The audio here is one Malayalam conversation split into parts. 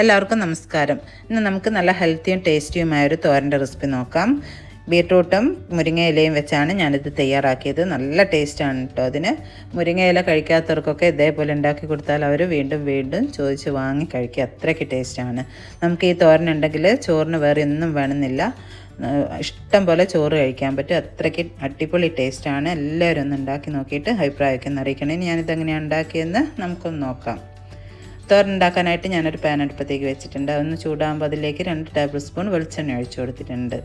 എല്ലാവർക്കും നമസ്കാരം. ഇന്ന് നമുക്ക് നല്ല ഹെൽത്തിയും ടേസ്റ്റിയുമായ ഒരു തോരന്റെ റെസിപ്പി നോക്കാം. ബീട്രൂട്ടും മുരിങ്ങയിലയും വെച്ചാണ് ഞാനിത് തയ്യാറാക്കിയത്. നല്ല ടേസ്റ്റാണ് കേട്ടോ അതിന്. മുരിങ്ങയില കഴിക്കാത്തവർക്കൊക്കെ ഇതേപോലെ ഉണ്ടാക്കി കൊടുത്താൽ അവർ വീണ്ടും വീണ്ടും ചോദിച്ച് വാങ്ങി കഴിക്കുക. അത്രയ്ക്ക് ടേസ്റ്റാണ് നമുക്ക് ഈ തോരൻ ഉണ്ടെങ്കിൽ ചോറിന് വേറെ ഒന്നും വേണമെന്നില്ല. ഇഷ്ടം പോലെ ചോറ് കഴിക്കാൻ പറ്റും. അത്രയ്ക്ക് അടിപൊളി ടേസ്റ്റാണ് എല്ലാവരും ഒന്ന് ഉണ്ടാക്കി നോക്കിയിട്ട് അഭിപ്രായമൊക്കെ ഒന്ന് അറിയിക്കണം. ഞാനിതെങ്ങനെയാണ് ഉണ്ടാക്കിയതെന്ന് നമുക്കൊന്ന് നോക്കാം. തോരൻ ഉണ്ടാക്കാനായിട്ട് ഞാനൊരു പാൻ അടുപ്പത്തേക്ക് വെച്ചിട്ടുണ്ട്. അതൊന്ന് ചൂടാകുമ്പോൾ അതിലേക്ക് രണ്ട് ടേബിൾ സ്പൂൺ വെളിച്ചെണ്ണ ഒഴിച്ചു കൊടുത്തിട്ടുണ്ട്.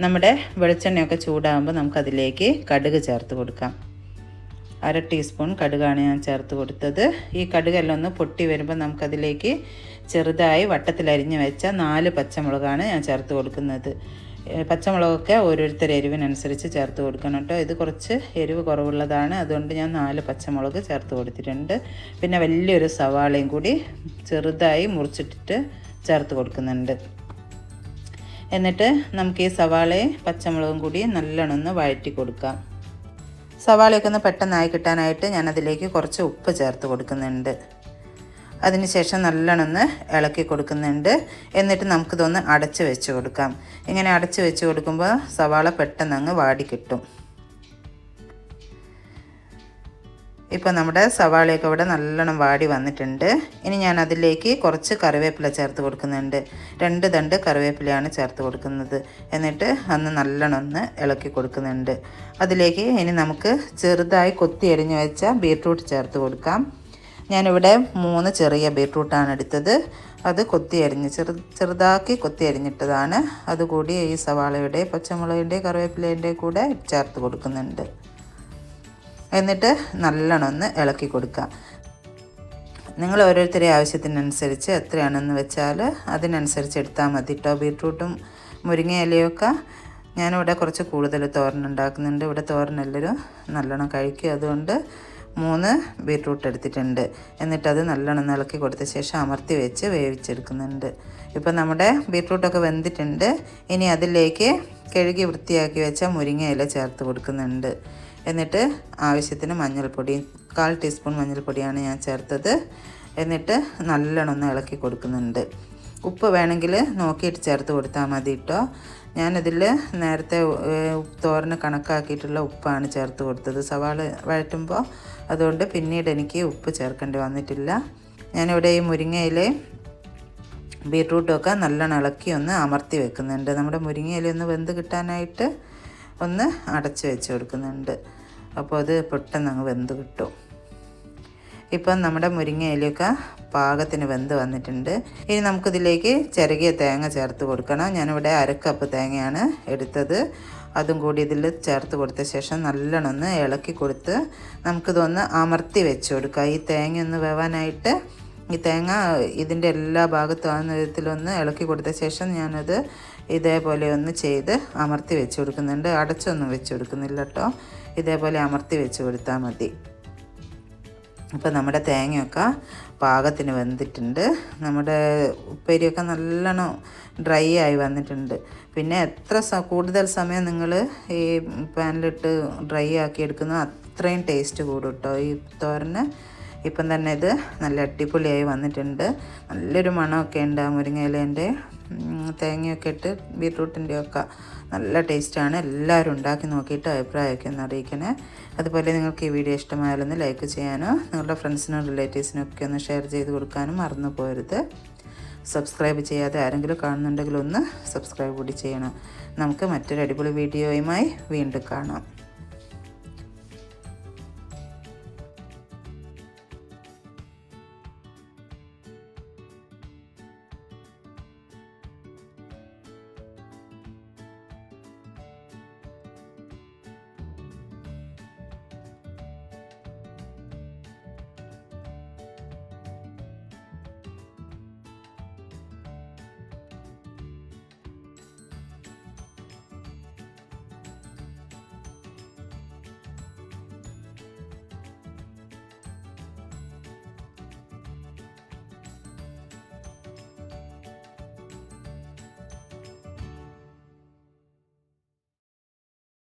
നമ്മുടെ വെളിച്ചെണ്ണയൊക്കെ ചൂടാകുമ്പോൾ നമുക്കതിലേക്ക് കടുക് ചേർത്ത് കൊടുക്കാം. അര ടീസ്പൂൺ കടുകാണ് ഞാൻ ചേർത്ത് കൊടുത്തത്. ഈ കടുകെല്ലാം ഒന്ന് പൊട്ടി വരുമ്പോൾ നമുക്കതിലേക്ക് ചെറുതായി വട്ടത്തിലരിഞ്ഞ് വെച്ച നാല് പച്ചമുളകാണ് ഞാൻ ചേർത്ത് കൊടുക്കുന്നത്. പച്ചമുളകൊക്കെ ഓരോരുത്തർ എരിവിനനുസരിച്ച് ചേർത്ത് കൊടുക്കണം കേട്ടോ. ഇത് കുറച്ച് എരിവ് കുറവുള്ളതാണ്. അതുകൊണ്ട് ഞാൻ നാല് പച്ചമുളക് ചേർത്ത് കൊടുത്തിട്ടുണ്ട്. പിന്നെ വലിയൊരു സവാളയും കൂടി ചെറുതായി മുറിച്ചിട്ടിട്ട് ചേർത്ത് കൊടുക്കുന്നുണ്ട്. എന്നിട്ട് നമുക്ക് ഈ സവാളയും പച്ചമുളകും കൂടി നല്ലോണം ഒന്ന് വഴറ്റി കൊടുക്കാം. സവാളയൊക്കെ ഒന്ന് പെട്ടെന്നായി കിട്ടാനായിട്ട് ഞാൻ അതിലേക്ക് കുറച്ച് ഉപ്പ് ചേർത്ത് കൊടുക്കുന്നുണ്ട്. അതിനുശേഷം നല്ലോണം ഒന്ന് ഇളക്കി കൊടുക്കുന്നുണ്ട്. എന്നിട്ട് നമുക്കിതൊന്ന് അടച്ച് വെച്ച് കൊടുക്കാം. ഇങ്ങനെ അടച്ച് വെച്ച് കൊടുക്കുമ്പോൾ സവാള പെട്ടെന്ന് അങ്ങ് വാടി കിട്ടും. ഇപ്പോൾ നമ്മുടെ സവാളയൊക്കെ ഇവിടെ നല്ലോണം വാടി വന്നിട്ടുണ്ട്. ഇനി ഞാൻ അതിലേക്ക് കുറച്ച് കറിവേപ്പില ചേർത്ത് കൊടുക്കുന്നുണ്ട്. രണ്ട് തണ്ട് കറിവേപ്പിലയാണ് ചേർത്ത് കൊടുക്കുന്നത്. എന്നിട്ട് അന്ന് നല്ലോണം ഒന്ന് ഇളക്കി കൊടുക്കുന്നുണ്ട്. അതിലേക്ക് ഇനി നമുക്ക് ചെറുതായി കൊത്തി എരിഞ്ഞു വെച്ച ബീട്രൂട്ട് ചേർത്ത് കൊടുക്കാം. ഞാനിവിടെ മൂന്ന് ചെറിയ ബീട്രൂട്ടാണ് എടുത്തത്. അത് കൊത്തി അരിഞ്ഞ് ചെറു ചെറുതാക്കി കൊത്തി അരിഞ്ഞിട്ടതാണ്. അതുകൂടി ഈ സവാളയുടെ പച്ചമുളകിന്റെ കറിവേപ്പിലേന്റെ കൂടെ ചേർത്ത് കൊടുക്കുന്നുണ്ട്. എന്നിട്ട് നല്ലോണം ഒന്ന് ഇളക്കി കൊടുക്കുക. നിങ്ങൾ ഓരോരുത്തരെ ആവശ്യത്തിനനുസരിച്ച് എത്രയാണെന്ന് വെച്ചാൽ അതിനനുസരിച്ച് എടുത്താൽ മതി കേട്ടോ ബീട്രൂട്ടും മുരിങ്ങയിലയൊക്കെ ഞാനിവിടെ കുറച്ച് കൂടുതൽ തോരൻ ഉണ്ടാക്കുന്നുണ്ട്. ഇവിടെ തോരൻ എല്ലാവരും നല്ലോണം കഴിക്കും. അതുകൊണ്ട് മൂന്ന് ബീട്രൂട്ട് എടുത്തിട്ടുണ്ട്. എന്നിട്ടത് നല്ലോണം ഇളക്കി കൊടുത്ത ശേഷം അമർത്തി വെച്ച് വേവിച്ചെടുക്കുന്നുണ്ട്. ഇപ്പം നമ്മുടെ ബീട്രൂട്ടൊക്കെ വെന്തിട്ടുണ്ട്. ഇനി അതിലേക്ക് കഴുകി വൃത്തിയാക്കി വെച്ച മുരിങ്ങ ഇല ചേർത്ത് കൊടുക്കുന്നുണ്ട്. എന്നിട്ട് ആവശ്യത്തിന് മഞ്ഞൾപ്പൊടി കാൽ ടീസ്പൂൺ മഞ്ഞൾപ്പൊടിയാണ് ഞാൻ ചേർത്തത്. എന്നിട്ട് നല്ലോണം ഒന്ന് ഇളക്കി കൊടുക്കുന്നുണ്ട്. ഉപ്പ് വേണമെങ്കിൽ നോക്കിയിട്ട് ചേർത്ത് കൊടുത്താൽ മതി കേട്ടോ. ഞാനതിൽ നേരത്തെ തോരന് കണക്കാക്കിയിട്ടുള്ള ഉപ്പാണ് ചേർത്ത് കൊടുത്തത്. സവാള വഴറ്റുമ്പോൾ അതുകൊണ്ട് പിന്നീട് എനിക്ക് ഉപ്പ് ചേർക്കേണ്ടി വന്നിട്ടില്ല. ഞാനിവിടെ ഈ മുരിങ്ങയിലെ ബീട്രൂട്ടൊക്കെ നല്ലോണം ഇളക്കി ഒന്ന് അമർത്തി വെക്കുന്നുണ്ട്. നമ്മുടെ മുരിങ്ങയില ഒന്ന് വെന്ത് കിട്ടാനായിട്ട് ഒന്ന് അടച്ച് വെച്ച് കൊടുക്കുന്നുണ്ട്. അപ്പോൾ അത് പെട്ടെന്ന് അങ്ങ് വെന്ത് കിട്ടും. ഇപ്പം നമ്മുടെ മുരിങ്ങ ഇലയൊക്കെ പാകത്തിന് വെന്ത് വന്നിട്ടുണ്ട്. ഇനി നമുക്കിതിലേക്ക് ചിരകിയ തേങ്ങ ചേർത്ത് കൊടുക്കണം. ഞാനിവിടെ അരക്കപ്പ് തേങ്ങയാണ് എടുത്തത്. അതും കൂടി ഇതിൽ ചേർത്ത് കൊടുത്ത ശേഷം നല്ലോണം ഒന്ന് ഇളക്കി കൊടുത്ത് നമുക്കിതൊന്ന് അമർത്തി വെച്ച് കൊടുക്കുക ഈ തേങ്ങ ഒന്ന് വേവാനായിട്ട് ഈ തേങ്ങ ഇതിന്റെ എല്ലാ ഭാഗത്തും ആകുന്ന വിധത്തിലൊന്ന് ഇളക്കി കൊടുത്ത ശേഷം ഞാനത് ഇതേപോലെ ഒന്ന് ചെയ്ത് അമർത്തി വെച്ച് കൊടുക്കുന്നുണ്ട്. അടച്ചൊന്നും വെച്ച് കൊടുക്കുന്നില്ല കേട്ടോ. ഇതേപോലെ അമർത്തി വെച്ച് കൊടുത്താൽ മതി. അപ്പോൾ നമ്മുടെ തേങ്ങയൊക്കെ പാകത്തിന് വെന്തിട്ടുണ്ട്. നമ്മുടെ ഉപ്പേരിയൊക്കെ നല്ലോണം ഡ്രൈ ആയി വന്നിട്ടുണ്ട്. പിന്നെ എത്ര കൂടുതൽ സമയം നിങ്ങൾ ഈ പാനിലിട്ട് ഡ്രൈ ആക്കി എടുക്കുന്ന അത്രയും ടേസ്റ്റ് കൂടും കേട്ടോ ഈ തോരന് ഇപ്പം തന്നെ ഇത് നല്ല അടിപൊളിയായി വന്നിട്ടുണ്ട്. നല്ലൊരു മണമൊക്കെ ഉണ്ട് ആ മുരിങ്ങയിലേന്റെ തേങ്ങയൊക്കെ ഇട്ട് ബീട്രൂട്ടിന്റെ ഒക്കെ നല്ല ടേസ്റ്റാണ്. എല്ലാവരും ഉണ്ടാക്കി നോക്കിയിട്ട് അഭിപ്രായമൊക്കെ ഒന്ന് അറിയിക്കണേ. അതുപോലെ നിങ്ങൾക്ക് ഈ വീഡിയോ ഇഷ്ടമായാലൊന്ന് ലൈക്ക് ചെയ്യാനോ നിങ്ങളുടെ ഫ്രണ്ട്സിനും റിലേറ്റീവ്സിനും ഒക്കെ ഒന്ന് ഷെയർ ചെയ്ത് കൊടുക്കാനും മറന്നു പോരുത്. സബ്സ്ക്രൈബ് ചെയ്യാതെ ആരെങ്കിലും കാണുന്നുണ്ടെങ്കിൽ ഒന്ന് സബ്സ്ക്രൈബ് കൂടി ചെയ്യണം. നമുക്ക് മറ്റൊരു അടിപൊളി വീഡിയോയുമായി വീണ്ടും കാണാം.